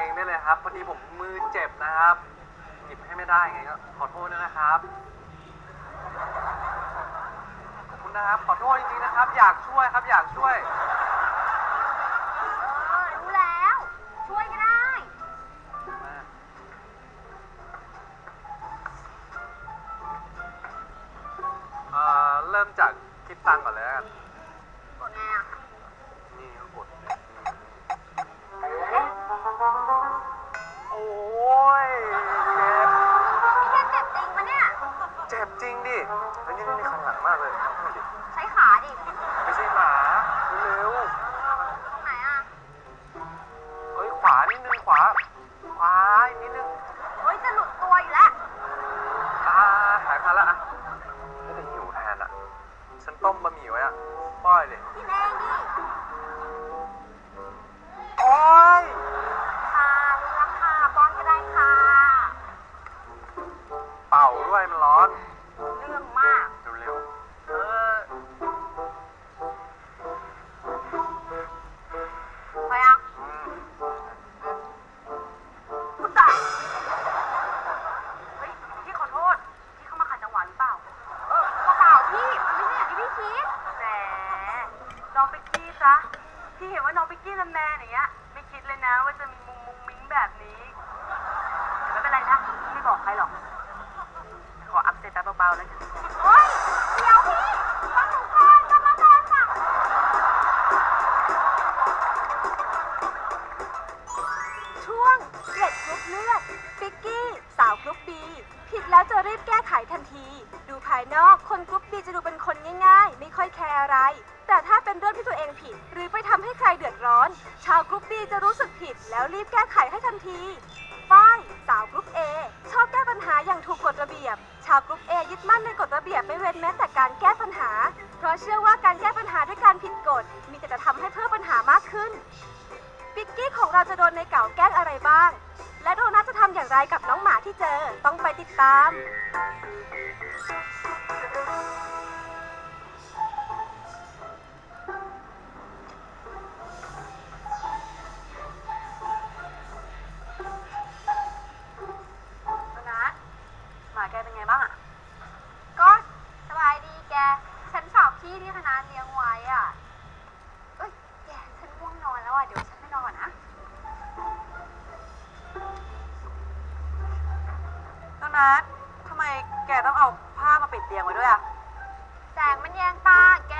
เองได้เลยครับพอดีผมมือเจ็บนะครับ หยิบให้ไม่ได้ไงก็ขอโทษด้วยนะครับขอบคุณนะครับ ขอโทษจริงๆนะครับ อยากช่วยครับ อยากช่วย เออรู้แล้ว ช่วยก็ได้ เอ่อเริ่มจากคิดตังค์ก่อนเลยแล้วกัน กดไงอะ ใช้ขาดิ ไม่ใช่หมาเร็วตรงไหนอะ ๆเอ้ยขวานิดนึงขวาขวาอีกนิดนึงเฮ้ย จะหลุดตัวอยู่แล้ว อ่าหายคันละอะไม่ได้หิวแทนอะ ฉันต้มบะหมี่ไว้อะป้อยเลย กินเองดิ พี่เห็นว่าน้องปิกกี้แมนอย่างเงี้ยไม่คิดเลยนะว่าจะมีมุงมุงมิ้งแบบนี้แต่ไม่เป็นไรนะไม่บอกใครหรอกขออัพเซตแบบเบาๆแล้วกันโอ๊ยเดี๋ยวพี่ฟังหนูก่อนกำลังเดินค่ะช่วงเกล็ดกรุ๊ปเลือดปิกกี้าวกรุ๊ปบีผิดแล้วจะรีบแก้ไขทันที ดูภายนอกคนกรุ๊ปบีจะดูเป็นคนง่ายๆ ไม่ค่อยแคร์อะไร แต่ถ้าเป็นเรื่องที่ตัวเองผิด หรือไปทำให้ใครเดือดร้อน ชาวกรุ๊ปบีจะรู้สึกผิดแล้วรีบแก้ไขให้ทันทีป้ายสาวกรุ๊ปเอชอบแก้ปัญหาอย่างถูกกฎระเบียบ ชาวกรุ๊ปเอยึดมั่นในกฎระเบียบไม่เว้นแม้แต่การแก้ปัญหา เพราะเชื่อว่าการแก้ปัญหาด้วยการผิดกฎมีแต่จะทำให้เพิ่มปัญหามากขึ้นปิกกี้ของเราจะโดนในเก่าแกล้งอะไรบ้าง และโดนัทจะทำอย่างไรกับน้องหมาที่เจอ ต้องไปติดตาม โดนัทหมาแกเป็นไงบ้างอะก็สบายดีแก ฉันฝากพี่ที่คณะเลี้ยงไว้อะ เอ้ย แก ฉันง่วงนอนแล้วอะ เดี๋ยวฉันไปนอนก่อนนะัททำไมแกต้องเอาผ้ามาปิดเตียงไว้ด้วยอะแสงมันแยงตาแก